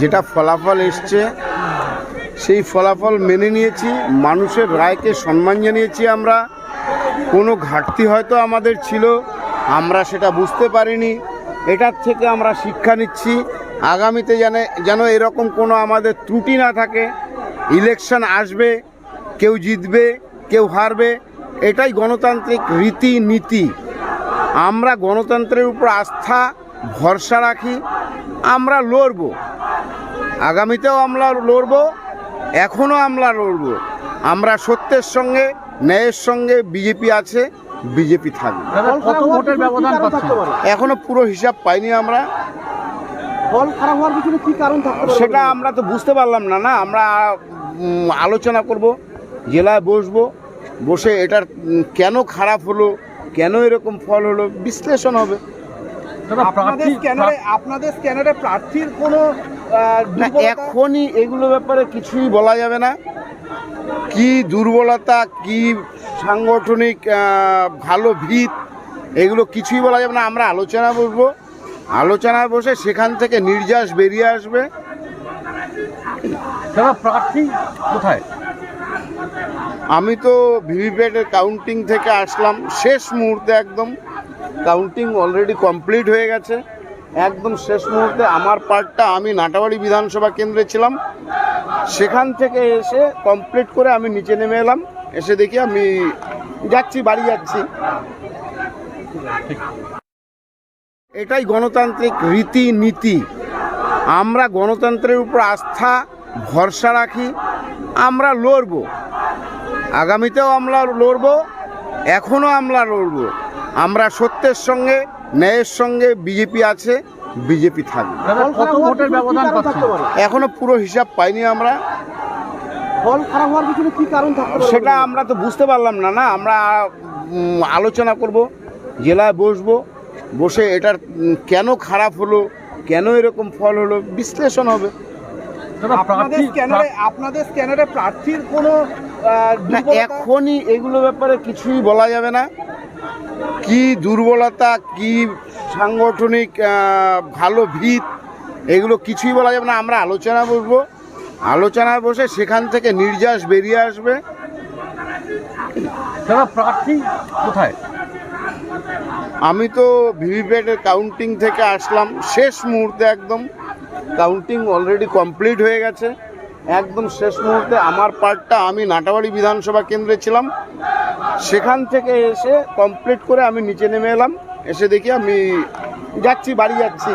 যেটা ফলাফল এসছে, সেই ফলাফল মেনে নিয়েছি, মানুষের রায়কে সম্মান জানিয়েছি আমরা। কোনো ঘাটতি হয়তো আমাদের ছিল, আমরা সেটা বুঝতে পারিনি। এটার থেকে আমরা শিক্ষা নিচ্ছি, আগামীতে যেন যেন এরকম কোনো আমাদের ত্রুটি না থাকে। ইলেকশন আসবে, কেউ জিতবে, কেউ হারবে, এটাই গণতান্ত্রিক রীতি নীতি আমরা গণতন্ত্রের উপর আস্থা, ভরসা রাখি, আমরা লড়ব। আগামীতেও আমরা লড়ব এখনও আমরা লড়ব। আমরা সত্যের সঙ্গে ন্যায়ের সঙ্গে বিজেপি আছে বিজেপি থাকবে। দাদা কত ভোটের ব্যবধান এখনও পুরো? হিসাব পাইনি আমরা। ফল খারাপ হওয়ার পিছনে কি কারণ থাকতে সেটা আমরা তো বুঝতে পারলাম না না? আমরা আলোচনা করব জেলায় বসবো বসে এটার কেন খারাপ হলো কেন এরকম ফল হলো বিশ্লেষণ হবে। আপনাদের স্ক্যানারে আপনাদের স্ক্যানারে প্রার্থীর কোনো এখনই এগুলো ব্যাপারে কিছুই বলা যাবে না। কি দুর্বলতা কি সাংগঠনিক ভালো ভিত এগুলো কিছুই বলা যাবে না। আমরা আলোচনা বসবো। আলোচনায় বসে সেখান থেকে নির্যাস বেরিয়ে আসবে। দাদা প্রার্থী কোথায়? আমি তো ভিভিপ্যাটের কাউন্টিং থেকে আসলাম। শেষ মুহূর্তে একদম কাউন্টিং অলরেডি কমপ্লিট হয়ে গেছে। একদম শেষ মুহূর্তে আমার পার্টটা আমি নাটাবাড়ি বিধানসভা কেন্দ্রে ছিলাম। সেখান থেকে এসে কমপ্লিট করে আমি নিচে নেমে এলাম। এসে দেখি আমি যাচ্ছি, বাড়ি যাচ্ছি। এটাই গণতান্ত্রিক রীতি নীতি আমরা গণতন্ত্রের উপর আস্থা, ভরসা রাখি, আমরা লড়ব। আগামীতেও আমরা লড়ব, এখনও আমরা লড়ব। আমরা সত্যের সঙ্গে ন্যায়ের সঙ্গে বিজেপি আছে বিজেপি থাকবে? এখনও পুরো হিসাব পাইনি আমরা। ফল খারাপ হওয়ার পিছনে কি কারণ থাকতে সেটা আমরা তো বুঝতে পারলাম না না? আমরা আলোচনা করব জেলায় বসবো বসে এটার কেন খারাপ হলো কেন এরকম ফল হলো বিশ্লেষণ হবে। আপনাদের স্ক্যানারে আপনাদের স্ক্যানারে প্রার্থীর কোনো না এখনই এগুলো ব্যাপারে কিছুই বলা যাবে না। কি দুর্বলতা কি সাংগঠনিক ভালো ভিত এগুলো কিছুই বলা যাবে না। আমরা আলোচনা বসবো। আলোচনায় বসে সেখান থেকে নির্যাস বেরিয়ে আসবে। দাদা প্রার্থী কোথায়? আমি তো ভিভিপ্যাটের কাউন্টিং থেকে আসলাম। শেষ মুহূর্তে একদম কাউন্টিং অলরেডি কমপ্লিট হয়ে গেছে। একদম শেষ মুহূর্তে আমার পার্টটা আমি নাটাবাড়ি বিধানসভা কেন্দ্রে ছিলাম। সেখান থেকে এসে কমপ্লিট করে আমি নিচে নেমে এলাম। এসে দেখি আমি যাচ্ছি, বাড়ি যাচ্ছি।